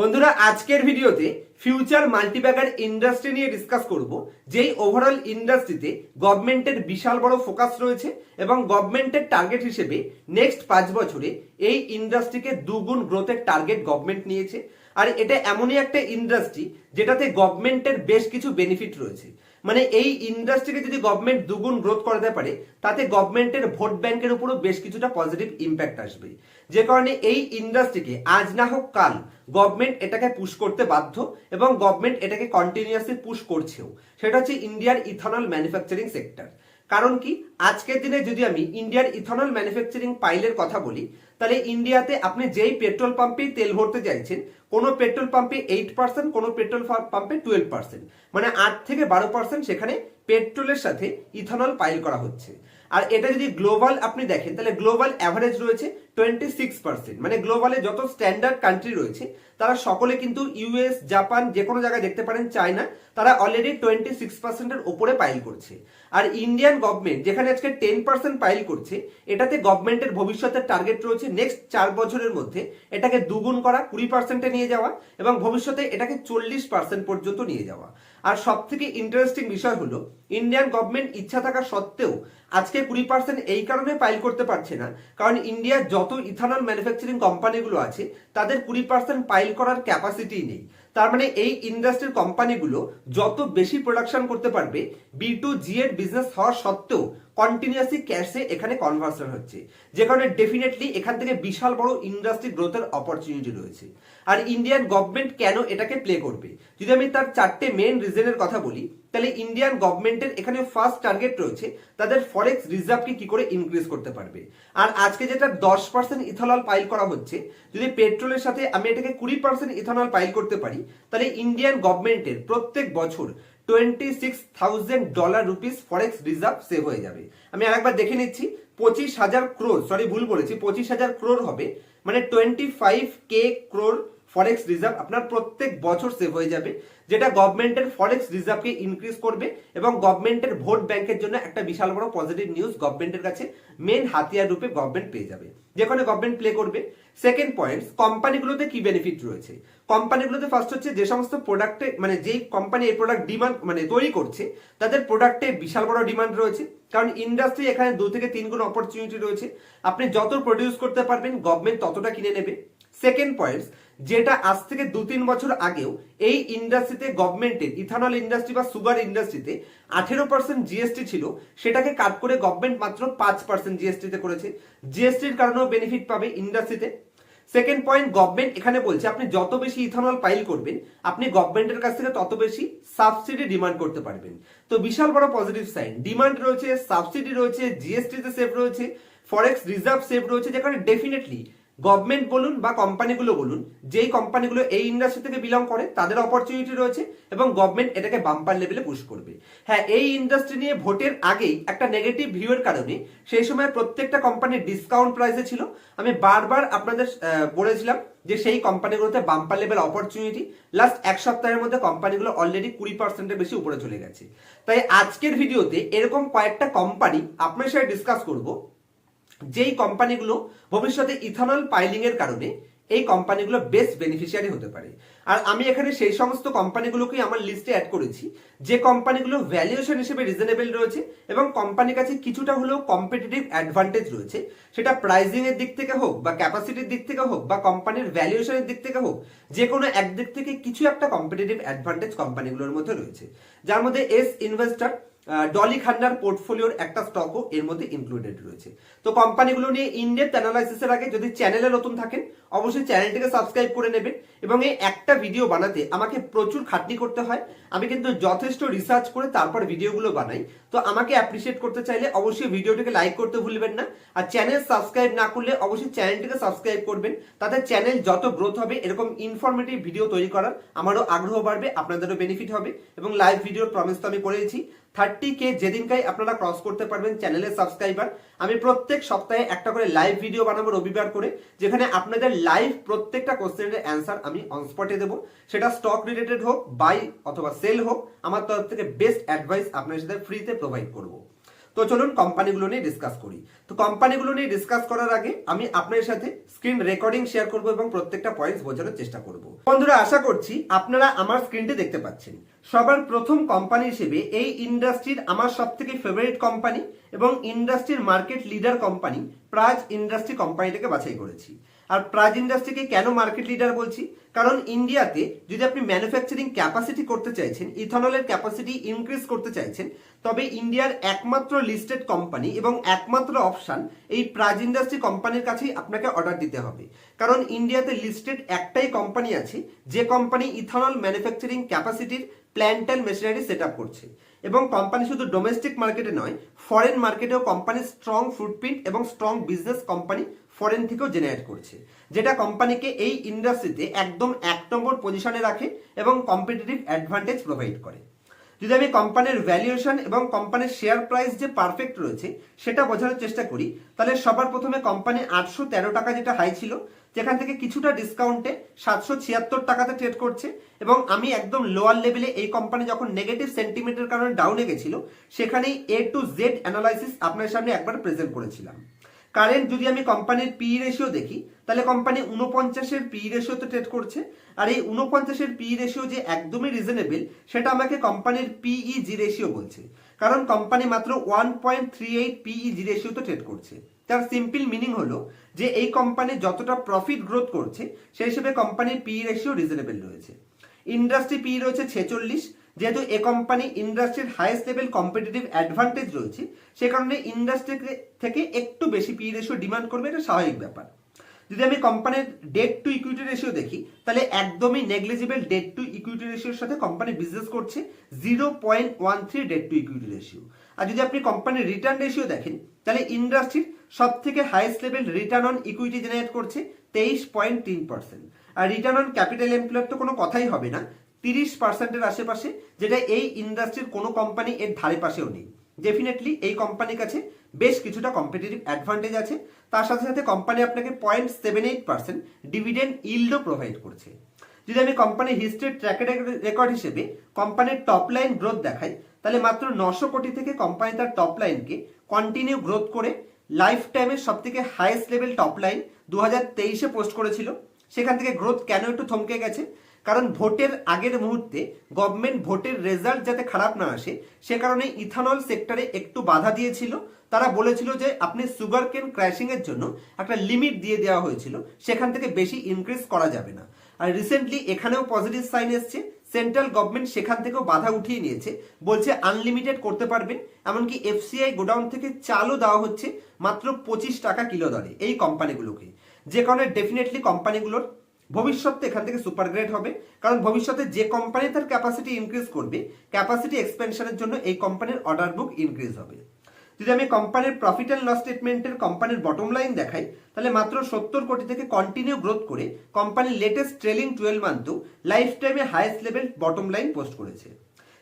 বন্ধুরা, আজকের ভিডিওতে ফিউচার মাল্টিপ্যাকার ইন্ডাস্ট্রি নিয়ে ডিসকাস করব। যেই ওভারঅল ইন্ডাস্ট্রিতে গভর্নমেন্টের বিশাল বড় ফোকাস রয়েছে এবং গভর্নমেন্টের টার্গেট হিসেবে নেক্সট পাঁচ বছরে এই ইন্ডাস্ট্রিকে দুগুণ গ্রোথের টার্গেট গভর্নমেন্ট নিয়েছে। আর এটা এমনই একটা ইন্ডাস্ট্রি যেটাতে গভর্নমেন্টের বেশ কিছু বেনিফিট রয়েছে। মানে এই ইন্ডাস্ট্রিকে যদি গভর্নমেন্ট দুগুণ গ্রোথ করাতে পারে, তাতে গভর্নমেন্টের ভোট ব্যাংকের উপরও বেশ কিছুটা পজিটিভ ইম্প্যাক্ট আসবে। যে কারণে এই ইন্ডাস্ট্রিকে আজ না হোক কাল গভর্নমেন্ট এটাকে পুশ করতে বাধ্য এবং গভর্নমেন্ট এটাকে কন্টিনিউয়াসলি পুশ করছেও। সেটা হচ্ছে ইন্ডিয়ার ইথানল ম্যানুফ্যাকচারিং সেক্টর কারণ কি? আজকের দিনে যদি আমি ইন্ডিয়ার ইথানল ম্যানুফ্যাকচারিং পাইলের কথা বলি, তাহলে ইন্ডিয়াতে আপনি যেই পেট্রোল পাম্পে তেল ভরতে চাইছেন, কোনো পেট্রোল পাম্পে এইট পার্সেন্ট কোন পেট্রোল পাম্পে টুয়েলভ পার্সেন্ট মানে আট থেকে বারো পার্সেন্ট সেখানে পেট্রোলের সাথে ইথানল পাইল করা হচ্ছে। আর এটা যদি গ্লোবাল আপনি দেখেন, তাহলে গ্লোবাল অ্যাভারেজ রয়েছে টোয়েন্টি সিক্স পার্সেন্ট মানে গ্লোবালে যত স্ট্যান্ডার্ড কান্ট্রি রয়েছে, তারা সকলে কিন্তু ইউএস জাপান যে কোনো জায়গায় দেখতে পারেন চায়না তারা অলরেডি টোয়েন্টি সিক্স পার্সেন্টের ওপরে পাইল করছে। আর ইন্ডিয়ান গভর্নমেন্ট যেখানে আজকে টেন পার্সেন্ট পাইল করছে, এটাতে গভর্নমেন্টের ভবিষ্যতের টার্গেট রয়েছে নেক্সট চার বছরের মধ্যে, এটাকে দুগুণ করা, কুড়ি পার্সেন্টে নিয়ে যাওয়া এবং ভবিষ্যতে এটাকে চল্লিশ পার্সেন্ট পর্যন্ত নিয়ে যাওয়া। আর সব থেকে ইন্টারেস্টিং বিষয় হলো ইন্ডিয়ান গভর্নমেন্ট ইচ্ছা থাকা সত্ত্বেও আজকে কুড়ি পার্সেন্ট এই কারণে ফাইল করতে পারছে না। কারণ ইন্ডিয়ার যত ইথানল ম্যানুফ্যাকচারিং কোম্পানিগুলো আছে, তাদের কুড়ি পার্সেন্ট ফাইল করার ক্যাপাসিটি নেই। তার মানে এই ইন্ডাস্ট্রির কোম্পানিগুলো যত বেশি প্রোডাকশন করতে পারবে বি টু জি এর বিজনেস হওয়া সত্ত্বেও কন্টিনিউয়াসলি ক্যাশে এখানে কনভার্সন হচ্ছে, যে কারণে ডেফিনেটলি এখান থেকে বিশাল বড় ইন্ডাস্ট্রি গ্রোথের অপরচুনিটি রয়েছে। আর ইন্ডিয়ান গভর্নমেন্ট কেন এটাকে প্লে করবে? যদি আমি তার চারটে মেন রিজনের কথা বলি, তাহলে ইন্ডিয়ান গভর্নমেন্টের এখানে ফার্স্ট টার্গেট রয়েছে, তাদের ফরেক্স রিজার্ভকে কি করে ইনক্রিজ করতে পারবে। আর আজকে যেটা দশ পার্সেন্ট ইথানল পাইল করা হচ্ছে, যদি পেট্রোলের সাথে আমি এটাকে কুড়ি পার্সেন্ট ইথানল পাইল করতে পারি, তাহলে ইন্ডিয়ান গভর্নমেন্টের প্রত্যেক বছর twenty six thousand dollar rupees forex reserve save হয়ে যাবে। আমি আরেকবার দেখে নিচ্ছি, পঁচিশ হাজার ক্রোর সরি ভুল বলেছি, পঁচিশ হাজার ক্রোর হবে মানে twenty five K crore forex reserve আপনার প্রত্যেক বছর সেভ হয়ে যাবে, যেটা গভর্নমেন্টের ফরেক্স রিজার্ভকে ইনক্রিজ করবে এবং গভর্নমেন্টের ভোট ব্যাংকের জন্য একটা বিশাল বড় পজিটিভ নিউজ গভর্নমেন্টের কাছে মেন হাতিয়ার রূপে গভর্নমেন্ট পেয়ে যাবে, যেখানে গভর্নমেন্ট প্লে করবে। সেকেন্ড পয়েন্ট কোম্পানিগুলোতে কি বেনিফিট রয়েছে? কোম্পানিগুলোতে ফার্স্ট হচ্ছে যে সমস্ত প্রোডাক্টে মানে যেই কোম্পানি এই প্রোডাক্ট ডিমান্ড মানে তৈরি করছে, তাদের প্রোডাক্টে বিশাল বড় ডিমান্ড রয়েছে। কারণ ইন্ডাস্ট্রি এখানে দু থেকে তিন গুণ অপরচুনিটি রয়েছে। আপনি যত প্রডিউস করতে পারবেন গভর্নমেন্ট ততটা কিনে নেবে। সেকেন্ড পয়েন্টস যেটা আজ থেকে দু তিন বছর আগেও এই ইন্ডাস্ট্রিতে গভর্নমেন্টের ইথানল ইন্ডাস্ট্রি বা সুগার ইন্ডাস্ট্রিতে আঠেরো পার্সেন্ট জিএসটি ছিল, সেটাকে কাট করে গভর্নমেন্ট মাত্র পাঁচ পার্সেন্ট জিএসটিতে করেছে। জিএসটির কারণেও বেনিফিট পাবে ইন্ডাস্ট্রিতে সেকেন্ড পয়েন্ট গভর্নমেন্ট এখানে বলছে, আপনি যত বেশি ইথানল ফাইল করবেন, আপনি গভর্নমেন্টের কাছ থেকে তত বেশি সাবসিডি ডিমান্ড করতে পারবেন। তো বিশাল বড় পজিটিভ সাইন ডিমান্ড রয়েছে সাবসিডি রয়েছে জিএসটিতে সেভ রয়েছে ফরেক্স রিজার্ভ সেভ রয়েছে, যেখানে ডেফিনেটলি গভর্নমেন্ট বলুন বা কোম্পানিগুলো বলুন, যেই কোম্পানিগুলো এই ইন্ডাস্ট্রি থেকে বিলং করে, তাদের অপরচুনিটি রয়েছে এবং গভর্নমেন্ট এটাকে বাম্পার লেভেলে পুশ করবে। হ্যাঁ এই ইন্ডাস্ট্রি নিয়ে ভোটের আগেই একটা নেগেটিভ ভিউয়ের কারণে সেই সময় প্রত্যেকটা কোম্পানির ডিসকাউন্ট প্রাইসে ছিল। আমি বারবার আপনাদের বলেছিলাম যে সেই কোম্পানিগুলোতে বাম্পার লেভেল অপরচুনিটি লাস্ট এক সপ্তাহের মধ্যে কোম্পানিগুলো অলরেডি কুড়ি পার্সেন্টের বেশি উপরে চলে গেছে। তাই আজকের ভিডিওতে এরকম কয়েকটা কোম্পানি আপনার সাথে ডিসকাস করব। যেই কোম্পানিগুলো ভবিষ্যতে ইথানল পাইলিং এর কারণে এই কোম্পানিগুলো বেস্ট বেনিফিশিয়ারি হতে পারে। আর আমি এখানে সেই সমস্ত কোম্পানিগুলোকেই আমার লিস্টে অ্যাড করেছি, যে কোম্পানিগুলো ভ্যালুয়েশন হিসেবে রিজনেবল রয়েছে এবং কোম্পানির কাছে কিছুটা হলেও কম্পিটিটিভ অ্যাডভান্টেজ রয়েছে, সেটা প্রাইজিং এর দিক থেকে হোক বা ক্যাপাসিটির দিক থেকে হোক বা কোম্পানির ভ্যালুয়েশনের দিক থেকে হোক, যে কোনো একদিক থেকে কিছু একটা কম্পিটিটিভ অ্যাডভান্টেজ কোম্পানিগুলোর মধ্যে রয়েছে। যার মধ্যে এস ইনভেস্টার ডলি খান্নার পোর্টফোলিওর একটা স্টকও এর মধ্যে ইনক্লুডেড রয়েছে। তো কোম্পানিগুলো নিয়ে ইনডেপ অ্যানালাইসিসের আগে যদি চ্যানেলে নতুন থাকেন অবশ্যই চ্যানেলটিকে সাবস্ক্রাইব করে নেবেন এবং এই একটা ভিডিও বানাতে আমাকে প্রচুর খাটনি করতে হয়। আমি কিন্তু যথেষ্ট রিসার্চ করে তারপর ভিডিওগুলো বানাই। তো আমাকে অ্যাপ্রিসিয়েট করতে চাইলে অবশ্যই ভিডিওটিকে লাইক করতে ভুলবেন না। আর চ্যানেল সাবস্ক্রাইব না করলে অবশ্যই চ্যানেলটিকে সাবস্ক্রাইব করবেন। তাতে চ্যানেল যত গ্রোথ হবে, এরকম ইনফরমেটিভ ভিডিও তৈরি করার আমারও আগ্রহ বাড়বে, আপনাদেরও বেনিফিট হবে। এবং লাইভ ভিডিওর প্রমিস তো আমি করেছি থার্টি কে যেদিনকাই আপনারা ক্রস করতে পারবেন চ্যানেলের সাবস্ক্রাইবার আমি প্রত্যেক সপ্তাহে একটা করে লাইভ ভিডিও বানাবো রবিবার করে, যেখানে আপনাদের লাইভ প্রত্যেকটা কোশ্চেনের অ্যান্সার আমি অনস্পটে দেবো। সেটা স্টক রিলেটেড হোক বাই অথবা সেল হোক, আমার তরফ থেকে বেস্ট অ্যাডভাইস আপনার সাথে ফ্রিতে প্রোভাইড করব। তো চলুন কোম্পানিগুলো নিয়ে ডিসকাস করি। তো কোম্পানিগুলো নিয়ে ডিসকাস করার আগে আমি আপনাদের সাথে স্ক্রিন রেকর্ডিং শেয়ার করব এবং প্রত্যেকটা পয়েন্টস বোঝানোর চেষ্টা করব। বন্ধুরা, আশা করছি আপনারা আমার স্ক্রিনটি দেখতে পাচ্ছেন। সবার প্রথম কোম্পানি হিসেবে এই ইন্ডাস্ট্রির আমার সব থেকে ফেভারিট কোম্পানি এবং ইন্ডাস্ট্রির market leader company Praj industry কোম্পানিটাকে বাছাই করেছি। আর প্রাজ ইন্ডাস্ট্রিকে কেন মার্কেট লিডার বলছি? কারণ ইন্ডিয়াতে যদি আপনি ম্যানুফ্যাকচারিং ক্যাপাসিটি করতে চাইছেন, ইথানলের ক্যাপাসিটি ইনক্রিজ করতে চাইছেন, তবে ইন্ডিয়ার একমাত্র লিস্টেড কোম্পানি এবং একমাত্র অপশান এই প্রাজ ইন্ডাস্ট্রি কোম্পানির কাছেই আপনাকে অর্ডার দিতে হবে। কারণ ইন্ডিয়াতে লিস্টেড একটাই কোম্পানি আছে, যে কোম্পানি ইথানল ম্যানুফ্যাকচারিং ক্যাপাসিটির প্ল্যান্ট অ্যান্ড মেশিনারি সেট করছে। এবং কোম্পানি শুধু ডোমেস্টিক মার্কেটে নয় ফরেন মার্কেটেও কোম্পানির স্ট্রং ফুটপ্রিন্ট এবং স্ট্রং বিজনেস কোম্পানি ফরেন থেকেও জেনারেট করছে। যেটা কোম্পানিকে এই ইন্ডাস্ট্রিতে একদম এক নম্বর পজিশনে রাখে এবং কম্পিটিটিভ অ্যাডভান্টেজ প্রোভাইড করে। যদি আমি কোম্পানির ভ্যালুয়েশন এবং কোম্পানির শেয়ার প্রাইস যে পারফেক্ট রয়েছে, সেটা বোঝানোর চেষ্টা করি, তাহলে সবার প্রথমে কোম্পানি আটশো তেরো টাকা যেটা হাই ছিল, যেখান থেকে কিছুটা ডিসকাউন্টে সাতশো ছিয়াত্তর টাকাতে ট্রেড করছে এবং আমি একদম লোয়ার লেভেলে এই কোম্পানি যখন নেগেটিভ সেন্টিমেন্টের কারণে ডাউনে গেছিল, সেখানেই এ টু জেড অ্যানালাইসিস আপনার সামনে একবার প্রেজেন্ট করেছিলাম। কারেন্ট যদি আমি কোম্পানির পি রেশিও দেখি, তাহলে কোম্পানি উনপঞ্চাশের পি রেশিওতে ট্রেড করছে। আর এই উনপঞ্চাশের পি রেশিও যে একদমই রিজনেবল সেটা আমাকে কোম্পানির পিই জি রেশিও বলছে। কারণ কোম্পানি মাত্র one point three eight PE G রেশিওতে trade করছে। তার সিম্পল মিনিং হলো যে এই কোম্পানি যতটা প্রফিট গ্রোথ করছে, সেই হিসেবে কোম্পানির পি রেশিও রিজনেবল রয়েছে। ইন্ডাস্ট্রি পি রয়েছে ছেচল্লিশ যেহেতু এ কোম্পানি ইন্ডাস্ট্রির হাইয়েস্ট লেভেল কম্পিটিটিভ অ্যাডভান্টেজ রয়েছে, সে কারণে ইন্ডাস্ট্রি থেকে একটু বেশি পি রেশিও ডিমান্ড করবে, এটা স্বাভাবিক ব্যাপার। যদি আমি কোম্পানির ডেট টু ইকুইটি রেশিও দেখি, তাহলে একদমই নেগলিজিবল ডেট টু ইকুইটি রেশিওর সাথে কোম্পানি বিজনেস করছে zero point one three debt to equity ratio আর যদি আপনি কোম্পানির রিটার্ন রেশিও দেখেন, তাহলে ইন্ডাস্ট্রির সব থেকে highest level return on equity generate করছে, তেইশ পয়েন্ট তিন পার্সেন্ট আর রিটার্ন অন ক্যাপিটাল এমপ্লয়ের তো কোনো কথাই হবে না তিরিশ পার্সেন্টের আশেপাশে, যেটা এই ইন্ডাস্ট্রির কোনো কোম্পানি এর ধারে পাশেও নেই। ডেফিনেটলি এই কোম্পানির কাছে বেশ কিছুটা কম্পিটিটিভ অ্যাডভান্টেজ আছে। তার সাথে সাথে কোম্পানি আপনাকে point seven eight percent dividend ইল্ডও provide করছে। যদি আমি কোম্পানির হিস্ট্রির ট্র্যাক রেকর্ড হিসেবে কোম্পানির টপ লাইন গ্রোথ দেখাই, তাহলে মাত্র নশো কোটি থেকে কোম্পানি তার টপ লাইনকে কন্টিনিউ গ্রোথ করে লাইফ টাইমের সব থেকে হাইয়েস্ট লেভেল টপ লাইন দু হাজার তেইশে পোস্ট করেছিল। সেখান থেকে গ্রোথ কেন একটু থমকে গেছে? কারণ ভোটের আগের মুহূর্তে গভর্নমেন্ট ভোটের রেজাল্ট যাতে খারাপ না আসে, সে কারণে ইথানল সেক্টরে একটু বাধা দিয়েছিল। তারা বলেছিল যে আপনি সুগার কেন ক্র্যাশিং এর জন্য একটা লিমিট দিয়ে দেওয়া হয়েছিল, সেখান থেকে বেশি ইনক্রিজ করা যাবে না। আর রিসেন্টলি এখানেও পজিটিভ সাইন এসছে সেন্ট্রাল গভর্নমেন্ট সেখান থেকেও বাধা উঠিয়ে নিয়েছে, বলছে আনলিমিটেড করতে পারবেন, এমনকি এফসিআই গোডাউন থেকে চালও দেওয়া হচ্ছে মাত্র পঁচিশ টাকা কিলো দরে এই কোম্পানিগুলোকে যে কারণে ডেফিনেটলি কোম্পানিগুলোর ভবিষ্যতে এখান থেকে সুপার গ্রেড হবে। কারণ ভবিষ্যতে যে কোম্পানি তার ক্যাপাসিটি ইনক্রিজ করবে ক্যাপাসিটি এক্সপেনশনের জন্য এই কোম্পানির অর্ডার বুক ইনক্রিজ হবে। যদি আমি কোম্পানির প্রফিট অ্যান্ড লস স্টেটমেন্টের কোম্পানির বটম লাইন দেখাই, তাহলে মাত্র সত্তর কোটি থেকে কন্টিনিউ গ্রোথ করে কোম্পানির লেটেস্ট ট্রেলিং টুয়েলভ মান্থও লাইফ টাইমে highest level bottom line post করেছে।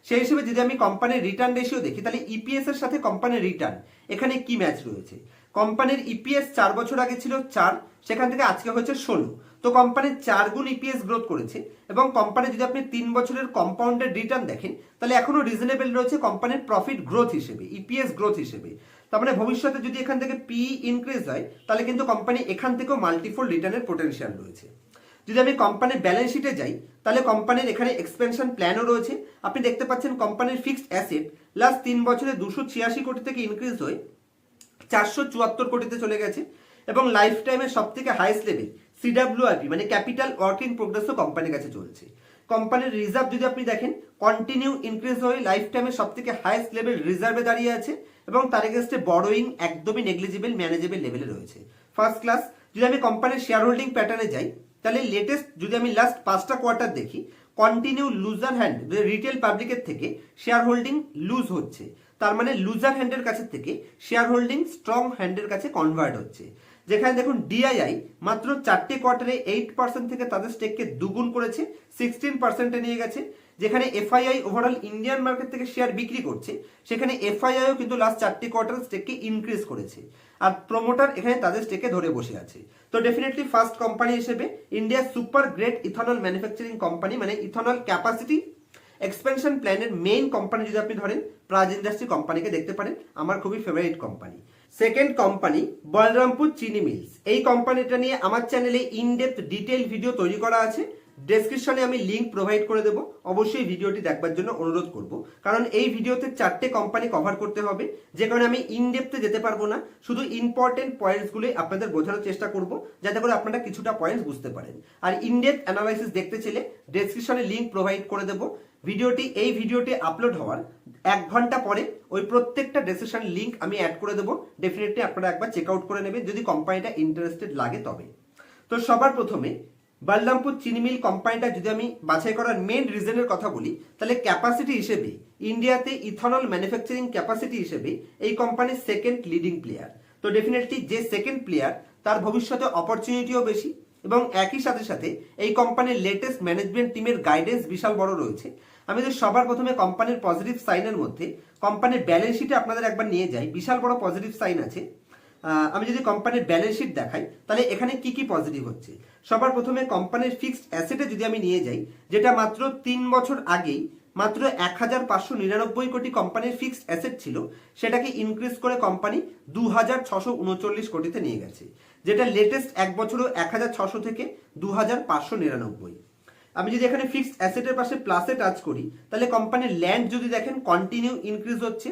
সেই হিসেবে যদি আমি কোম্পানির রিটার্ন রেশিও দেখি, তাহলে ইপিএস এর সাথে কোম্পানির রিটার্ন এখানে কি ম্যাচ রয়েছে? কোম্পানির ইপিএস চার বছর আগে ছিল চার, সেখান থেকে আজকে হয়েছে ষোলো। তো কোম্পানির চার গুণ ইপিএস গ্রোথ করেছে এবং কোম্পানি যদি আপনি তিন বছরের কম্পাউন্ডেড রিটার্ন দেখেন, তাহলে এখনও রিজনেবল রয়েছে কোম্পানির প্রফিট গ্রোথ হিসেবে ইপিএস গ্রোথ হিসেবে। তার মানে ভবিষ্যতে যদি এখান থেকে পি ইনক্রিজ হয়, তাহলে কিন্তু কোম্পানি এখান থেকেও মাল্টিফোল রিটার্নের পোটেনশিয়াল রয়েছে। যদি আমি কোম্পানির ব্যালেন্স শিটে যাই, তাহলে কোম্পানির এখানে এক্সপেনশন প্ল্যানও রয়েছে। আপনি দেখতে পাচ্ছেন কোম্পানির ফিক্সড অ্যাসেট লাস্ট তিন বছরে দুশো ছিয়াশি কোটি থেকে ইনক্রিজ হয়ে চারশো চুয়াত্তর কোটিতে চলে গেছে এবং লাইফ টাইমের সব থেকে হাইস্ট লেভেল সিডাব্লিউআরপি মানে ক্যাপিটাল ওয়ার্ক প্রোগ্রেসও কোম্পানির কাছে চলছে। কোম্পানির রিজার্ভ যদি আপনি দেখেন কন্টিনিউ ইনক্রিজ হয়ে লাইফ টাইমের সব থেকে হাইস্ট লেভেল রিজার্ভে দাঁড়িয়ে আছে এবং তার এগেনস্টে বড়োয়িং একদমই নেগলিজিবল ম্যানেজেবল লেভেলে রয়েছে। ফার্স্ট ক্লাস যদি আমি কোম্পানির শেয়ার হোল্ডিং প্যাটার্নে যাই, তাহলে লেটেস্ট যদি আমি লাস্ট পাঁচটা কোয়ার্টার দেখি কন্টিনিউ লুজার হ্যান্ড রিটেল পাবলিকের থেকে শেয়ার হোল্ডিং লুজ হচ্ছে। তার মানে লুজার হ্যান্ডের কাছে থেকে শেয়ার হোল্ডিং স্ট্রং হ্যান্ডের কাছে কনভার্ট হচ্ছে। যেখানে দেখুন ডিআইআই মাত্র চারটি কোয়ার্টারে এইট পার্সেন্ট থেকে তাদের স্টেককে দুগুণ করেছে সিক্সটিন পার্সেন্টে নিয়ে গেছে। যেখানে এফআইআই ওভারঅল ইন্ডিয়ান মার্কেট থেকে শেয়ার বিক্রি করছে, সেখানে এফআইআইও কিন্তু লাস্ট চারটি কোয়ার্টার স্টেককে ইনক্রিজ করেছে। আর প্রমোটার এখানে তাদের স্টেকে ধরে বসে আছে। তো ডেফিনেটলি ফার্স্ট কোম্পানি হিসেবে India super great ethanol manufacturing company মানে ইথানল ক্যাপাসিটি এক্সপেনশন প্ল্যানের মেইন কোম্পানি যদি আপনি ধরেন প্রাজ ইন্ডাস্ট্রি কোম্পানিকে দেখতে পারেন, আমার খুবই favourite company second company Balrampur Chini mills এই কোম্পানিটা নিয়ে আমার চ্যানেলে ইনডেপথ ডিটেল ভিডিও তৈরি করা আছে। ডেসক্রিপশনে আমি লিঙ্ক প্রোভাইড করে দেবো। অবশ্যই ভিডিওটি দেখবার জন্য অনুরোধ করব। কারণ এই ভিডিওতে চারটে কোম্পানি কভার করতে হবে। যে কারণে আমি ইনডেপথে যেতে পারব না। শুধু ইম্পর্টেন্ট পয়েন্টসগুলোই আপনাদের বোঝানোর চেষ্টা করব, যাতে করে আপনারা কিছুটা পয়েন্টস বুঝতে পারেন। আর ইনডেপথ অ্যানালাইসিস দেখতে চাইলে ডেসক্রিপশনে লিঙ্ক প্রোভাইড করে দেবো। ভিডিওটি, এই ভিডিওটি আপলোড হওয়ার এক ঘণ্টা পরে ওই প্রত্যেকটা ডেসক্রিপশন লিঙ্ক আমি অ্যাড করে দেবো। ডেফিনেটলি আপনারা একবার চেক আউট করে নেবেন। যদি কোম্পানিটা ইন্টারেস্টেড লাগে তবে। তো সবার প্রথমে বলরামপুর চিনি মিল কোম্পানিটা যদি আমি বাছাই করার মেন রিজনের কথা বলি, তাহলে ক্যাপাসিটি হিসেবে ইন্ডিয়াতে ইথানল ম্যানুফ্যাকচারিং ক্যাপাসিটি হিসেবে এই কোম্পানির সেকেন্ড লিডিং প্লেয়ার তো ডেফিনেটলি যে সেকেন্ড প্লেয়ার তার ভবিষ্যতে অপরচুনিটিও বেশি এবং একই সাথে সাথে এই কোম্পানির লেটেস্ট ম্যানেজমেন্ট টিমের গাইডেন্স বিশাল বড় রয়েছে। আমি যদি সবার প্রথমে কোম্পানির পজিটিভ সাইনের মধ্যে কোম্পানির ব্যালেন্স শিটে আপনাদের একবার নিয়ে যাই, বিশাল বড় পজিটিভ সাইন আছে। আমি যদি কোম্পানির ব্যালেন্স শিট দেখাই, তাহলে এখানে কি কি পজিটিভ হচ্ছে? সবার প্রথমে কোম্পানির ফিক্সড অ্যাসেটে যদি আমি নিয়ে যাই, যেটা মাত্র তিন বছর আগেই মাত্র এক হাজার পাঁচশো নিরানব্বই কোটি কোম্পানির ফিক্সড অ্যাসেট ছিল, সেটাকে ইনক্রিজ করে কোম্পানি দু হাজার ছশো উনচল্লিশ কোটিতে নিয়ে গেছে, যেটা লেটেস্ট এক বছরও এক হাজার ছশো থেকে দু হাজার পাঁচশো নিরানব্বই। আমি যদি এখানে ফিক্সড অ্যাসেটের পাশে প্লাসে টাচ করি, তাহলে কোম্পানির ল্যান্ড যদি দেখেন কন্টিনিউ ইনক্রিজ হচ্ছে।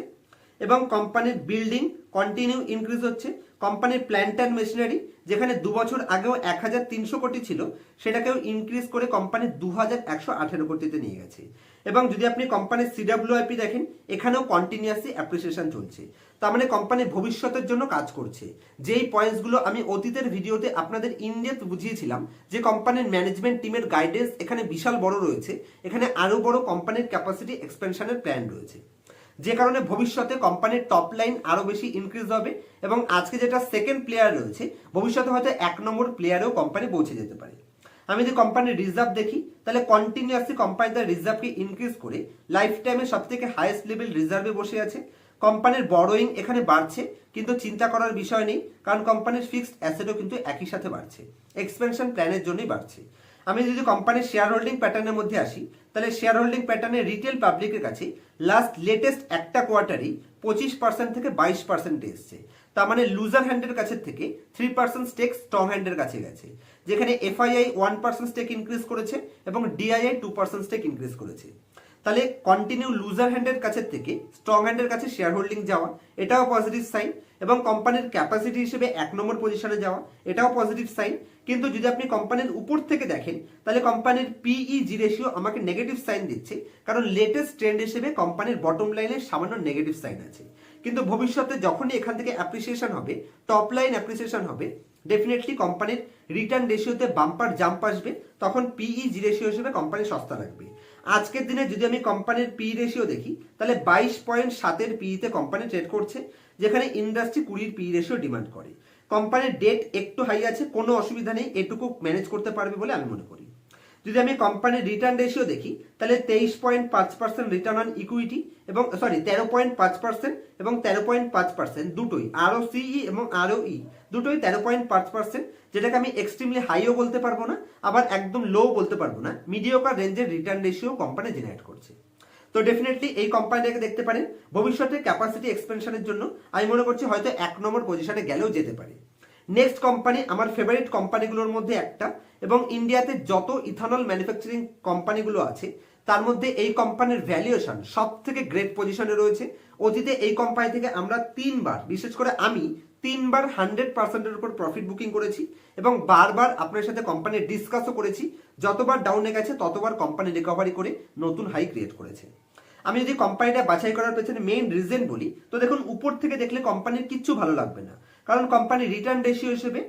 এবং কোম্পানির বিল্ডিং কন্টিনিউ ইনক্রিজ হচ্ছে। কোম্পানির প্ল্যান্ট অ্যান্ড মেশিনারি যেখানে দু বছর আগেও এক হাজার তিনশো কোটি ছিল, সেটাকেও ইনক্রিজ করে কোম্পানি দু হাজার একশো আঠেরো কোটিতে নিয়ে গেছে। এবং যদি আপনি কোম্পানির সিডাব্লিউআইপি দেখেন, এখানেও কন্টিনিউয়াসলি অ্যাপ্রিসিয়েশন চলছে। তার মানে কোম্পানি ভবিষ্যতের জন্য কাজ করছে। যেই পয়েন্টসগুলো আমি অতীতের ভিডিওতে আপনাদের ইন্ডিয়াতে বুঝিয়েছিলাম, যে কোম্পানির ম্যানেজমেন্ট টিমের গাইডেন্স এখানে বিশাল বড় রয়েছে, এখানে আরও বড় কোম্পানির ক্যাপাসিটি এক্সপেনশনের প্ল্যান রয়েছে। যে কারণে ভবিষ্যতে কোম্পানির টপ লাইন আরও বেশি ইনক্রিজ হবে এবং আজকে যেটা সেকেন্ড প্লেয়ার রয়েছে, ভবিষ্যতে হয়তো এক নম্বর প্লেয়ারেও কোম্পানি পৌঁছে যেতে পারে। আমি যদি কোম্পানির রিজার্ভ দেখি, তাহলে কন্টিনিউয়াসলি কোম্পানি তার রিজার্ভকে ইনক্রিজ করে লাইফ টাইমে সব থেকে হাইয়েস্ট লেভেল রিজার্ভে বসে আছে। কোম্পানির বড়োয়িং এখানে বাড়ছে, কিন্তু চিন্তা করার বিষয় নেই, কারণ কোম্পানির ফিক্সড অ্যাসেটও কিন্তু একই সাথে বাড়ছে। এক্সপেনশন প্ল্যানের জন্যই বাড়ছে। আমি যদি কোম্পানির শেয়ার হোল্ডিং প্যাটার্নের মধ্যে আসি, তাহলে শেয়ার হোল্ডিং প্যাটার্নে রিটেল পাবলিকের কাছে লাস্ট লেটেস্ট একটা কোয়ার্টারই পঁচিশ পার্সেন্ট থেকে বাইশ পার্সেন্ট এসছে। তার মানে লুজার হ্যান্ডের কাছে থেকে থ্রি পার্সেন্ট স্টেক স্ট্রং হ্যান্ডের কাছে গেছে। যেখানে FII one percent stake increase করেছে এবং DII two percent stake increase করেছে। তাহলে কন্টিনিউ লুজার হ্যান্ডের কাছে থেকে স্ট্রং হ্যান্ডের কাছে শেয়ার হোল্ডিং যাওয়া, এটাও পজিটিভ সাইন এবং কোম্পানির ক্যাপাসিটি হিসেবে এক নম্বর পজিশনে যাওয়া, এটাও পজিটিভ সাইন কিন্তু যদি আপনি কোম্পানির উপর থেকে দেখেন, তাহলে কোম্পানির পিই জি রেশিও আমাকে নেগেটিভ সাইন দিচ্ছে। কারণ লেটেস্ট ট্রেন্ড হিসেবে কোম্পানির বটম লাইনে সামান্য নেগেটিভ সাইন আছে। কিন্তু ভবিষ্যতে যখনই এখান থেকে অ্যাপ্রিসিয়েশন হবে টপ লাইন অ্যাপ্রিসিয়েশন হবে ডেফিনেটলি কোম্পানির রিটার্ন রেশিওতে বাম্পার জাম্প আসবে, তখন পিই জি রেশিও হিসেবে কোম্পানি সস্তা লাগবে আজকের দিনে যদি আমি কোম্পানির পি রেশিও দেখি, তাহলে বাইশ পয়েন্ট সাতের পিইতে কোম্পানি ট্রেড করছে। যেখানে ইন্ডাস্ট্রি কুড়ির পি রেশিও ডিমান্ড করে। কোম্পানির ডেট একটু হাই আছে, কোনো অসুবিধা নেই, এটুকু ম্যানেজ করতে পারবে বলে আমি মনে করি। যদি আমি কোম্পানির রিটার্ন রেশিও দেখি, তাহলে তেইশ পয়েন্ট পাঁচ পার্সেন্ট রিটার্ন অন ইকুইটি এবং সরি তেরো পয়েন্ট পাঁচ পার্সেন্ট এবং তেরো পয়েন্ট পাঁচ পার্সেন্ট দুটোই আরও সিই এবং আরও ই দুটোই তেরো পয়েন্ট পাঁচ পার্সেন্ট যেটাকে আমি এক্সট্রিমলি হাইও বলতে পারব না, আবার একদম লো বলতে পারব না মিডিওকার রেঞ্জের রিটার্ন রেশিও কোম্পানি জেনারেট করছে। তো ডেফিনেটলি এই কোম্পানিটাকে দেখতে পারেন। ভবিষ্যতে ক্যাপাসিটি এক্সপেনশনের জন্য আমি মনে করছি হয়তো এক নম্বর পজিশনে গেলেও যেতে পারে। নেক্সট কোম্পানি আমার ফেভারিট কোম্পানিগুলোর মধ্যে একটা এবং ইন্ডিয়াতে যত ইথানল ম্যানুফ্যাকচারিং কোম্পানিগুলো আছে, তার মধ্যে এই কোম্পানির ভ্যালুয়েশন সব থেকে গ্রেট পজিশনে রয়েছে। অতীতে এই কোম্পানি থেকে আমরা তিনবার, বিশেষ করে আমি তিনবার হান্ড্রেড পার্সেন্টের উপর প্রফিট বুকিং করেছি এবং বারবার আপনার সাথে কোম্পানি ডিসকাসও করেছি। যতবার ডাউনে গেছে, ততবার কোম্পানি রিকভারি করে নতুন হাই ক্রিয়েট করেছে। আমি যদি কোম্পানিটা বাছাই করার পেছনে মেইন রিজন বলি, তো দেখুন, উপর থেকে দেখলে কোম্পানির কিচ্ছু ভালো লাগবে না। কারণ কোম্পানি রিটার্ন রেশিও হিসেবে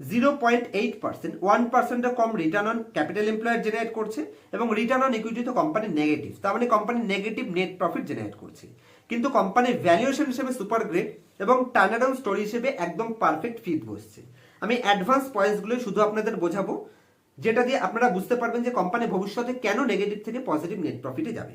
zero point eight percent one পার্সেন্টের কম return on capital employed generate করছে এবং রিটার্ন অন ইকুইটি তো কোম্পানির নেগেটিভ তার মানে company negative net profit generate করছে। কিন্তু কোম্পানির ভ্যালুয়েশন হিসেবে সুপার গ্রেট এবং টার্নারাউন্ড স্টোরি হিসেবে একদম পারফেক্ট ফিট বসছে। আমি অ্যাডভান্স পয়েন্টসগুলো শুধু আপনাদের বোঝাবো, যেটা দিয়ে আপনারা বুঝতে পারবেন যে কোম্পানি ভবিষ্যতে কেন নেগেটিভ থেকে পজিটিভ নেট প্রফিটে যাবে।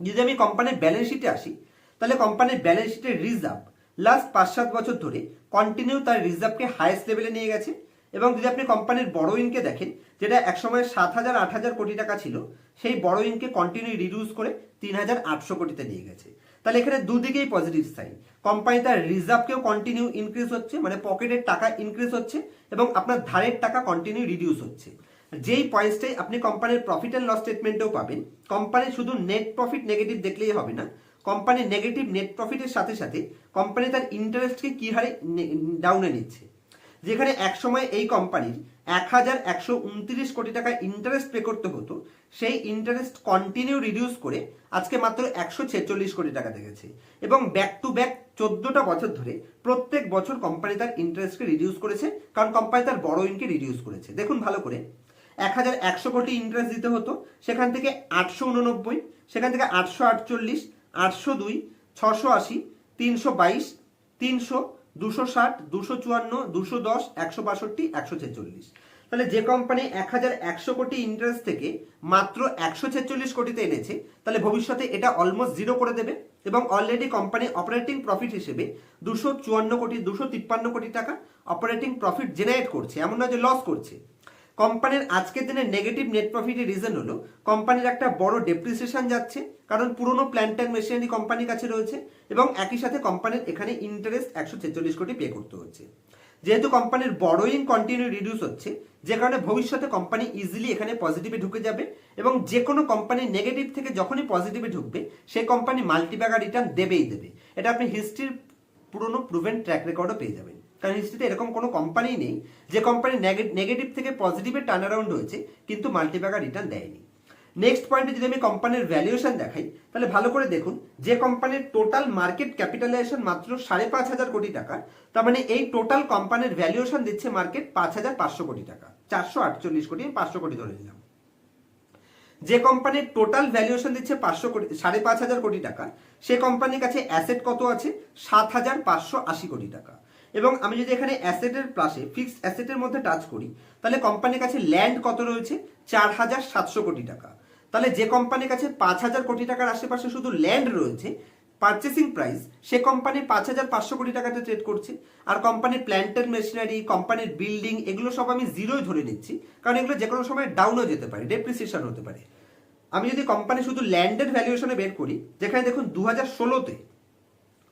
যদি আমি কোম্পানির ব্যালেন্স শিটে আসি, তাহলে কোম্পানির ব্যালেন্স শিটের রিজার্ভ লাস্ট পাঁচ সাত বছর ধরে কন্টিনিউ তার রিজার্ভকে হাইয়েস্ট লেভেলে নিয়ে গেছে এবং যদি আপনি কোম্পানির বড়োইনকে দেখেন, যেটা একসময় সাত হাজার, আট হাজার কোটি টাকা ছিল সেই বড়োইনকে কন্টিনিউ রিডিউস করে তিন হাজার আটশো কোটিতে নিয়ে গেছে। তাহলে এখানে দুদিকেই পজিটিভ সাইন কোম্পানি তার রিজার্ভকেও কন্টিনিউ ইনক্রিজ হচ্ছে মানে পকেটের টাকা ইনক্রিজ হচ্ছে এবং আপনার ধারের টাকা কন্টিনিউ রিডিউস হচ্ছে। যেই পয়েন্টসটাই আপনি কোম্পানির প্রফিট অ্যান্ড লস স্টেটমেন্টেও পাবেন কোম্পানি শুধু নেট প্রফিট নেগেটিভ দেখলেই হবে না কোম্পানির নেগেটিভ নেট প্রফিটের সাথে সাথে কোম্পানি তার ইন্টারেস্টকে কী হারে ডাউনে নিচ্ছে। যেখানে একসময় এই কোম্পানির এক হাজার একশো উনত্রিশ কোটি টাকা ইন্টারেস্ট পে করতে হতো, সেই ইন্টারেস্ট কন্টিনিউ রিডিউস করে আজকে মাত্র একশো ছেচল্লিশ কোটি টাকা দেখেছে। এবং ব্যাক টু ব্যাক চোদ্দটা বছর ধরে প্রত্যেক বছর কোম্পানি তার ইন্টারেস্টকে রিডিউস করেছে, কারণ কোম্পানি তার বড় ইনকে রিডিউস করেছে। দেখুন ভালো করে এক হাজার একশো কোটি ইন্টারেস্ট দিতে হতো, সেখান থেকে আটশো উননব্বই, সেখান থেকে আটশো আটচল্লিশ, আটশো দুই, ছশো আশি, তিনশো বাইশ, তিনশো দুশো ষাট, দুশো চুয়ান্ন, দুশো দশ, একশো বাষট্টি, একশো ছেচল্লিশ। তাহলে যে কোম্পানি এক হাজার একশো কোটি ইন্টারেস্ট থেকে মাত্র একশো ছেচল্লিশ কোটিতে এনেছে, তাহলে ভবিষ্যতে এটা অলমোস্ট জিরো করে দেবে এবং অলরেডি কোম্পানি অপারেটিং প্রফিট হিসেবে দুশো চুয়ান্ন কোটি, দুশো তিপ্পান্ন কোটি টাকা অপারেটিং প্রফিট জেনারেট করছে। এমন নয় যে লস করছে। কোম্পানির আজকের দিনে নেগেটিভ নেট প্রফিটের রিজন হলো, কোম্পানির একটা বড় ডেপ্রিসিয়েশন যাচ্ছে, কারণ পুরনো প্ল্যান্ট অ্যান্ড মেশিনারি কোম্পানির কাছে রয়েছে এবং একই সাথে কোম্পানির এখানে ইন্টারেস্ট একশো ছেচল্লিশ কোটি পে করতে হচ্ছে। যেহেতু কোম্পানির বড়োইং কন্টিনিউ রিডিউস হচ্ছে, যে কারণে ভবিষ্যতে কোম্পানি ইজিলি এখানে পজিটিভে ঢুকে যাবে এবং যে কোনো কোম্পানি নেগেটিভ থেকে যখনই পজিটিভে ঢুকবে, সেই কোম্পানি মাল্টিপ্যাকার রিটার্ন দেবেই দেবে। এটা আপনি হিস্ট্রির পুরনো প্রুভেন ট্র্যাক রেকর্ডও পেয়ে যাবেন। কারণ হিস্ট্রিতে এরকম কোনো কোম্পানি নেই, যে কোম্পানি নেগেটিভ থেকে পজিটিভে টার্ন অ্যারাউন্ড হয়েছে, কিন্তু মাল্টিপ্যাকার রিটার্ন দেয়নি। নেক্সট পয়েন্টে যদি আমি কোম্পানির ভ্যালুয়েশন দেখাই, তাহলে ভালো করে দেখুন, যে কোম্পানির টোটাল মার্কেট ক্যাপিটালাইজেশন মাত্র সাড়ে পাঁচ হাজার কোটি টাকা, তার মানে এই টোটাল কোম্পানির ভ্যালুয়েশন দিচ্ছে মার্কেট পাঁচ হাজার পাঁচশো কোটি টাকা, চারশো আটচল্লিশ কোটি আমি পাঁচশো কোটি ধরে নিলাম। যে কোম্পানির টোটাল ভ্যালুয়েশন দিচ্ছে পাঁচশো কোটি, সাড়ে পাঁচ হাজার কোটি টাকা, সে কোম্পানির কাছে অ্যাসেট কত আছে? সাত হাজার পাঁচশো আশি কোটি টাকা। এবং আমি যদি এখানে অ্যাসেটের প্লাসে ফিক্সড অ্যাসেটের মধ্যে টাচ করি, তাহলে কোম্পানির কাছে ল্যান্ড কত রয়েছে? চার হাজার সাতশো কোটি টাকা। তাহলে যে কোম্পানির কাছে পাঁচ হাজার কোটি টাকার আশেপাশে শুধু ল্যান্ড রয়েছে পারচেসিং প্রাইস সে কোম্পানি পাঁচ হাজার পাঁচশো কোটি টাকাতে ট্রেড করছে। আর কোম্পানির প্ল্যান্টের মেশিনারি কোম্পানির বিল্ডিং এগুলো সব আমি জিরোই ধরে নিচ্ছি। কারণ এগুলো যে কোনো সময় ডাউনও যেতে পারে ডেপ্রিসিয়েশন হতে পারে। আমি যদি কোম্পানি শুধু ল্যান্ডের ভ্যালুয়েশনে বের করি, যেখানে দেখুন দু হাজার ষোলোতে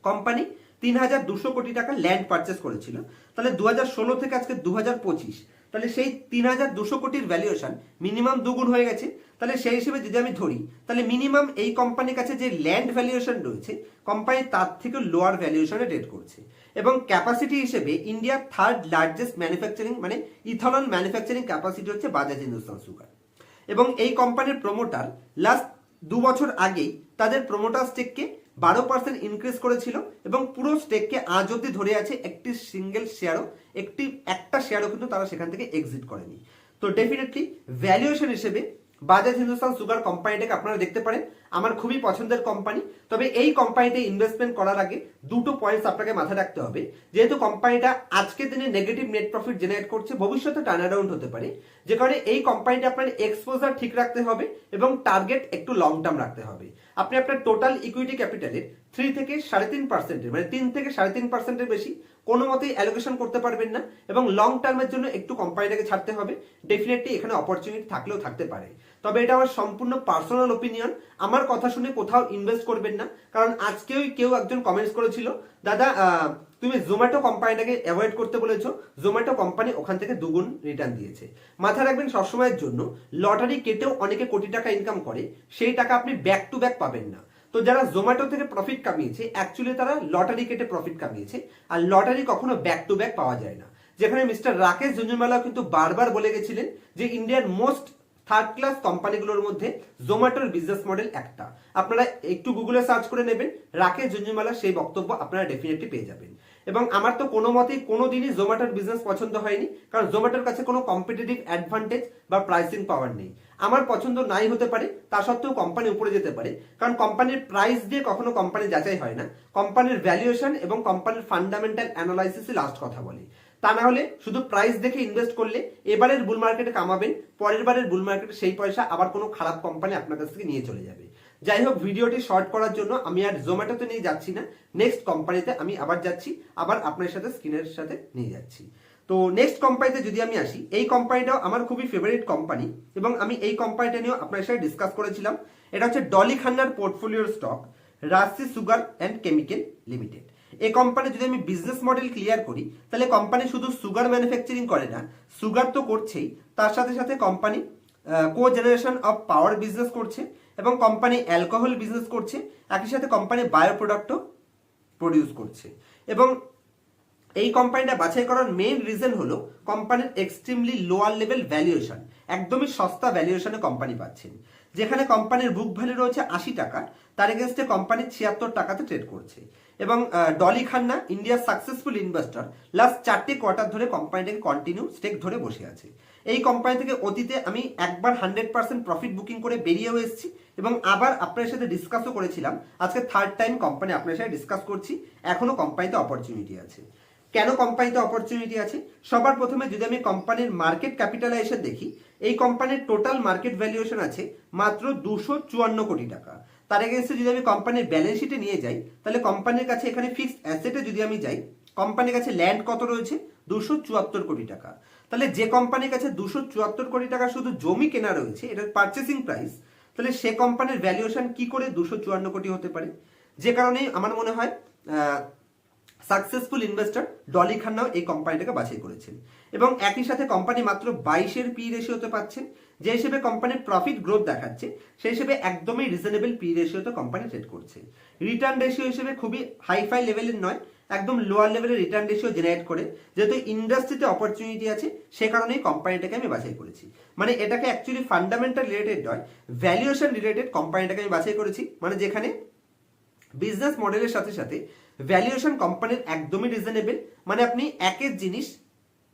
কোম্পানি তিন হাজার দুশো কোটি টাকা ল্যান্ড পারচেস করেছিল। তাহলে দু হাজার ষোলো থেকে আজকে দু হাজার পঁচিশ, তাহলে সেই তিন হাজার দুশো কোটির ভ্যালুয়েশন মিনিমাম দুগুণ হয়ে গেছে। তাহলে সেই হিসেবে যদি আমি ধরি, তাহলে মিনিমাম এই কোম্পানির কাছে যে ল্যান্ড ভ্যালুয়েশন রয়েছে কোম্পানি তার থেকে লোয়ার ভ্যালুয়েশনে রেট করছে। এবং ক্যাপাসিটি হিসেবে ইন্ডিয়ার থার্ড লার্জেস্ট ম্যানুফ্যাকচারিং মানে ইথনল ম্যানুফ্যাকচারিং ক্যাপাসিটি হচ্ছে বাজাজ হিন্দুস্তান সুগার এবং এই কোম্পানির প্রমোটার লাস্ট দু বছর আগেই তাদের প্রমোটার স্টেককে বারো পার্সেন্ট ইনক্রিজ করেছিল এবং পুরো স্টেককে আজ অব্দি ধরে আছে একটি সিঙ্গেল শেয়ারও একটি, একটা শেয়ারও কিন্তু তারা সেখান থেকে এক্সিট করেনি। তো ডেফিনেটলি ভ্যালুয়েশন হিসেবে বাজাজ হিন্দুস্তান সুগার কোম্পানিটাকে আপনারা দেখতে পারেন। আমার খুবই পছন্দের কোম্পানি। তবে এই কোম্পানিতে ইনভেস্টমেন্ট করার আগে দুটো পয়েন্টস আপনাকে মাথায় রাখতে হবে। যেহেতু কোম্পানিটা আজকের দিনে নেগেটিভ নেট প্রফিট জেনারেট করছে, ভবিষ্যতে টার্ন হতে পারে। যে কারণে এই কোম্পানিটা আপনার এক্সপোজার ঠিক রাখতে হবে এবং টার্গেট একটু লং টার্ম রাখতে হবে। আপনি আপনার টোটাল ইকুইটি ক্যাপিটালের থ্রি থেকে সাড়ে তিন পার্সেন্টের মানে তিন থেকে সাড়ে তিন পার্সেন্টের বেশি কোনো মতেই অ্যালোকেশন করতে পারবেন না এবং লং টার্মের জন্য একটু কোম্পানিটাকে ছাড়তে হবে। ডেফিনেটলি এখানে অপরচুনিটি থাকলেও থাকতে পারে। তবে এটা আমার সম্পূর্ণ পার্সোনাল ওপিনিয়ন আমার কথা শুনে কোথাও ইনভেস্ট করবেন না। কারণ আজকেও কেউ একজন কমেন্টস করেছিল, দাদা তুমি জোম্যাটো কোম্পানিটাকে অ্যাভয়েড করতে বলেছ। জোম্যাটো কোম্পানি ওখান থেকে দুগুণ রিটার্ন দিয়েছে। মাথায় রাখবেন সবসময়ের জন্য। লটারি কেটেও অনেকে কোটি টাকা ইনকাম করে। সেই টাকা আপনি ব্যাক টু ব্যাক পাবেন না। তো যারা জোম্যাটো থেকে প্রফিট কামিয়েছে অ্যাকচুয়ালি তারা লটারি কেটে প্রফিট কামিয়েছে। আর লটারি কখনো ব্যাক টু ব্যাক পাওয়া যায় না। যেখানে মিস্টার রাকেশ জুঞ্জুমালা কিন্তু বারবার বলে গেছিলেন যে ইন্ডিয়ার মোস্ট থার্ড ক্লাস কোম্পানিগুলোর মধ্যে জোম্যাটোর বিজনেস মডেল একটা। আপনারা একটু গুগলে সার্চ করে নেবেন, রাকেশ জুঞ্জুমালা সেই বক্তব্য আপনারা ডেফিনেটলি পেয়ে যাবেন। এবং আমার তো কোনো মতেই কোনো দিনই জোম্যাটোর বিজনেস পছন্দ হয়নি, কারণ জোম্যাটোর কাছে কোনো কম্পিটিটিভ অ্যাডভান্টেজ বা প্রাইসিং পাওয়ার নেই। আমার পছন্দ নাই হতে পারে, তা সত্ত্বেও কোম্পানি উপরে যেতে পারে, কারণ কোম্পানির প্রাইস দিয়ে কখনো কোম্পানি যাচাই হয় না। কোম্পানির ভ্যালুয়েশন এবং কোম্পানির ফান্ডামেন্টাল অ্যানালাইসিসই লাস্ট কথা বলে। তা না হলে শুধু প্রাইস দেখে ইনভেস্ট করলে এবারের বুল মার্কেটে কামাবেন, পরের বারের বুল মার্কেটে সেই পয়সা আবার কোনো খারাপ কোম্পানি আপনার কাছ থেকে নিয়ে চলে যাবে। যাই হোক, ভিডিওটি শর্ট করার জন্য আমি আর জোম্যাটোতে নিয়ে যাচ্ছি না। নেক্সট কোম্পানিতে আমি আবার যাচ্ছি, আবার আপনার সাথে স্ক্রিনের সাথে নিয়ে যাচ্ছি। তো নেক্সট কোম্পানিতে যদি আমি আসি, এই কোম্পানিটাও আমার খুবই ফেভারিট কোম্পানি এবং আমি এই কোম্পানিটা নিয়েও আপনার সাথে ডিসকাস করেছিলাম। এটা হচ্ছে ডলি খান্নার পোর্টফোলিওর stock Rajshree sugar and chemical limited এই কোম্পানি যদি আমি বিজনেস মডেল ক্লিয়ার করি, তাহলে কোম্পানি শুধু সুগার ম্যানুফ্যাকচারিং করে না সুগার তো করছেই। তার সাথে সাথে company cogeneration of power business করছে এবং কোম্পানি অ্যালকোহল বিজনেস করছে। একই সাথে কোম্পানি বায়ো প্রোডাক্টও প্রডিউস করছে। এবং এই কোম্পানিটা বাছাই করার মেইন রিজন হলো কোম্পানির এক্সট্রিমলি লোয়ার লেভেল ভ্যালুয়েশন একদমই সস্তা ভ্যালুয়েশনে কোম্পানি পাচ্ছেন। যেখানে কোম্পানির বুক ভ্যালু রয়েছে আশি টাকা, তার এগেনস্টে কোম্পানি ছিয়াত্তর টাকাতে ট্রেড করছে। এবং ডলি খান্না ইন্ডিয়ার সাকসেসফুল ইনভেস্টর লাস্ট চারটি কোয়ার্টার ধরে কোম্পানিটাকে কন্টিনিউ স্টেক ধরে বসে আছে। এই কোম্পানি থেকে অতীতে আমি একবার হান্ড্রেড পার্সেন্ট প্রফিট বুকিং করে বেরিয়েও এসেছি এবং আবার আপনার সাথে ডিসকাসও করেছিলাম। আজকে থার্ড টাইম কোম্পানি আপনার সাথে ডিসকাস করছি। এখনও কোম্পানিতে অপরচুনিটি আছে। কেন কোম্পানিতে অপরচুনিটি আছে? সবার প্রথমে যদি আমি কোম্পানির মার্কেট ক্যাপিটালাইজেশন দেখি, এই কোম্পানির টোটাল মার্কেট ভ্যালুয়েশন আছে মাত্র দুশো চুয়ান্ন কোটি টাকা। তার এগেনস্টে যদি আমি কোম্পানির ব্যালেন্স শিটে নিয়ে যাই, তাহলে কোম্পানির কাছে এখানে ফিক্সড অ্যাসেটে যদি আমি যাই কোম্পানির কাছে ল্যান্ড কত রয়েছে? দুশো চুয়াত্তর কোটি টাকা। তাহলে যে কোম্পানির কাছে দুশো চুয়াত্তর কোটি টাকা শুধু জমি কেনা রয়েছে, এটার পার্চেসিং প্রাইস তাহলে সে কোম্পানির ভ্যালুয়েশন কি করে দুশো চুয়ান্ন কোটি হতে পারে? যে কারণে আমার মনে হয় সাকসেসফুল ইনভেস্টর ডলি খান্নাও এই কোম্পানিটাকে বাছাই করেছেন। এবং একই সাথে কোম্পানি মাত্র বাইশের পি রেশিওতে পাচ্ছেন। যে হিসেবে কোম্পানির প্রফিট গ্রোথ দেখাচ্ছে, সেই হিসেবে একদমই রিজনেবল পি রেশিওতে কোম্পানি ট্রেড করছে। রিটার্ন রেশিও হিসেবে খুবই হাইফাই লেভেলের নয়, একদম লোয়ার লেভেলের রিটার্ন রেশিও জেনারেট করে, যেহেতু ইন্ডাস্ট্রিতে অপরচুনিটি আছে, সে কারণেই কোম্পানিটাকে আমি বাছাই করেছি। মানে এটাকে অ্যাকচুয়ালি ফান্ডামেন্টাল রিলেটেড নয় ভ্যালুয়েশন রিলেটেড কোম্পানিটাকে আমি বাছাই করেছি মানে যেখানে বিজনেস মডেলের সাথে সাথে ভ্যালুয়েশন কোম্পানির একদমই রিজনেবল মানে আপনি একের জিনিস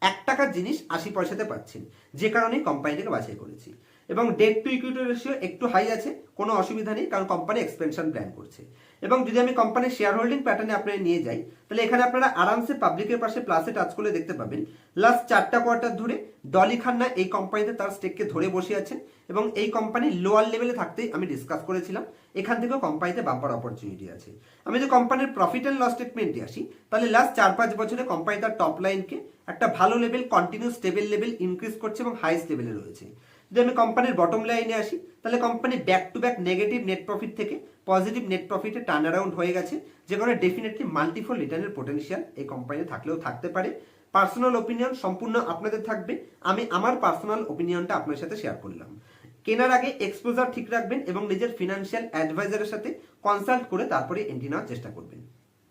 এক টাকার জিনিস আশি পয়সাতে পাচ্ছেন যে কারণে কোম্পানিটাকে বাছাই করেছি। এবং ডেট টু ইকুইটি রেশিও একটু হাই আছে, কোনো অসুবিধা নেই, কারণ কোম্পানি এক্সপেনশন প্ল্যান করছে। এবং যদি আমি কোম্পানির শেয়ার হোল্ডিং প্যাটার্নে আপনারা নিয়ে যাই, তাহলে এখানে আপনারা আরামসে পাবলিকের পাশে প্লাসে টাচ করলে দেখতে পাবেন লাস্ট চারটা কোয়ার্টার ধরে ডলি খান্না এই কোম্পানিতে তার স্টেককে ধরে বসে আছেন এবং এই কোম্পানি লোয়ার লেভেলে থাকতেই আমি ডিসকাস করেছিলাম, এখান থেকেও কোম্পানিতে বাম্পার অপরচুনিটি আছে। আমি যদি কোম্পানির প্রফিট অ্যান্ড লস স্টেটমেন্টে আসি, তাহলে লাস্ট চার পাঁচ বছরে কোম্পানি তার টপ লাইনকে একটা ভালো level continue stable level increase করছে এবং হাইস্ট লেভেলে রয়েছে। যদি আমি কোম্পানির বটম লাইনে আসি, তাহলে company back to back negative net profit থেকে পজিটিভ নেট প্রফিটে টার্ন অ্যারাউন্ড হয়ে গেছে। যে কারণে ডেফিনেটলি মাল্টিফল রিটার্নের পোটেনশিয়াল এই কোম্পানি থাকলেও থাকতে পারে। পার্সোনাল ওপিনিয়ন সম্পূর্ণ আপনাদের থাকবে। আমি আমার পার্সোনাল ওপিনিয়নটা আপনার সাথে শেয়ার করলাম। কেনার আগে এক্সপোজার ঠিক রাখবেন এবং নিজের ফিনান্সিয়াল অ্যাডভাইজারের সাথে কনসাল্ট করে তারপরে এন্ট্রি নেওয়ার চেষ্টা করবেন।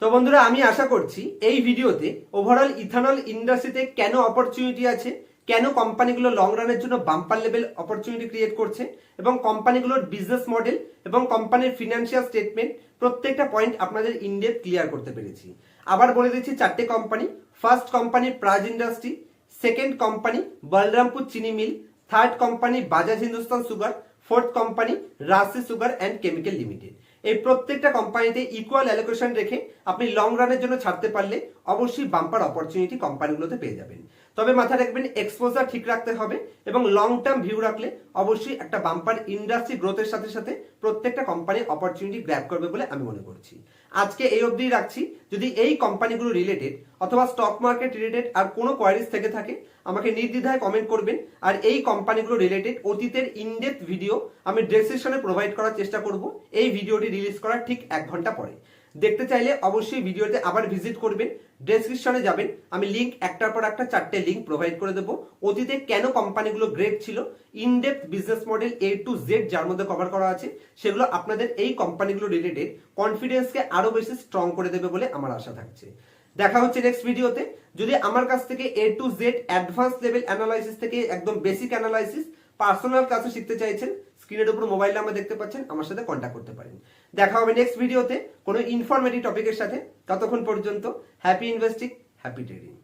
তো বন্ধুরা, আমি আশা করছি এই ভিডিওতে ওভারঅল ইথানল ইন্ডাস্ট্রিতে কেন অপরচুনিটি আছে, কেন কোম্পানিগুলো লং রানের জন্য বাম্পার লেভেল অপরচুনিটি ক্রিয়েট করছে এবং কোম্পানিগুলোর বিজনেস মডেল এবং কোম্পানির ফিনান্সিয়াল স্টেটমেন্ট প্রত্যেকটা পয়েন্ট আপনাদের ইন্ডিয়া ক্লিয়ার করতে পেরেছি। আবার বলে দিচ্ছি চারটে company first company Praj industry second company Balrampur Chini mill third company Bajaj Hindusthan sugar fourth company Rashi sugar and chemical limited এই প্রত্যেকটা কোম্পানিতে ইকুয়াল অ্যালোকেশন রেখে আপনি লং রানের জন্য ছাড়তে পারলে অবশ্যই বাম্পার অপরচুনিটি কোম্পানিগুলোতে পেয়ে যাবেন। তবে মাথায় রাখবেন এক্সপোজার ঠিক রাখতে হবে এবং লং টার্ম ভিউ রাখলে অবশ্যই একটা বাম্পার ইন্ডাস্ট্রি গ্রোথের সাথে সাথে প্রত্যেকটা কোম্পানি অপরচুনিটি গ্র্যাব করবে বলে আমি মনে করছি। আজকে এই অবধি রাখছি। যদি এই কোম্পানিগুলো রিলেটেড অথবা স্টক মার্কেট রিলেটেড আর কোনো কোয়ারিজ থেকে থাকে, আমাকে নির্দ্বিধায় কমেন্ট করবেন। আর এই কোম্পানিগুলো রিলেটেড অতীতের ইনডেপথ ভিডিও আমি ডেসক্রিপশনে প্রোভাইড করার চেষ্টা করব। এই ভিডিওটি রিলিজ করার ঠিক এক ঘণ্টা পরে। দেখতে চাইলে অবশ্যই ভিডিওতে আবার ভিজিট করবেন ডেসক্রিপশনে যাবেন। আমি লিঙ্ক একটার পর একটা, চারটে লিঙ্ক প্রোভাইড করে দেবো। অতীতে কেন কোম্পানিগুলো গ্রেট ছিল? In depth business model A to Z যার মধ্যে কভার করা আছে, সেগুলো আপনাদের এই কোম্পানিগুলো রিলেটেড কনফিডেন্সকে আরও বেশি স্ট্রং করে দেবে বলে আমার আশা থাকছে। দেখা হচ্ছে নেক্সট ভিডিওতে যদি আমার কাছ থেকে A to Z advance level analysis থেকে একদম বেসিক অ্যানালাইসিস পার্সোনাল কাছে শিখতে চাইছেন স্ক্রিনের উপর মোবাইল নাম্বার দেখতে পাচ্ছেন, আমার সাথে কন্ট্যাক্ট করতে পারেন। দেখা হবে নেক্সট ভিডিওতে কোনো ইনফরমেটিভ টপিকের সাথে। ততক্ষণ পর্যন্ত হ্যাপি ইনভেস্টিং হ্যাপি ট্রেডিং